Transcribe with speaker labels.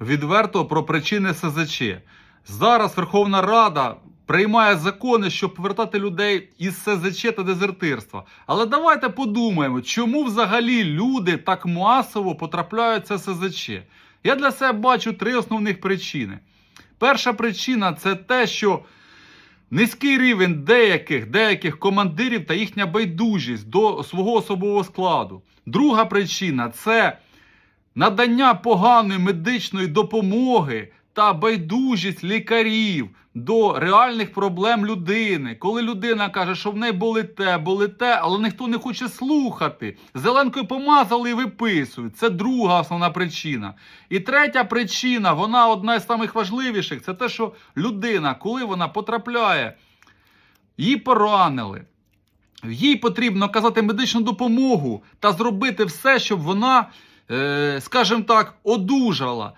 Speaker 1: відверто про причини СЗЧ. Зараз Верховна Рада приймає закони, щоб повертати людей із СЗЧ та дезертирства. Але давайте подумаємо, чому взагалі люди так масово потрапляють в СЗЧ. Я для себе бачу три основних причини. Перша причина це те, що низький рівень деяких, деяких командирів та їхня байдужість до свого особового складу. Друга причина це надання поганої медичної допомоги та байдужість лікарів до реальних проблем людини. Коли людина каже, що в неї болить те, болить те, але ніхто не хоче слухати. Зеленкою помазали і виписують. Це друга основна причина. І третя причина, вона одна із самих важливіших, це те, що людина, коли вона потрапляє, її поранили. Їй потрібно оказати медичну допомогу та зробити все, щоб вона, скажімо так, одужала.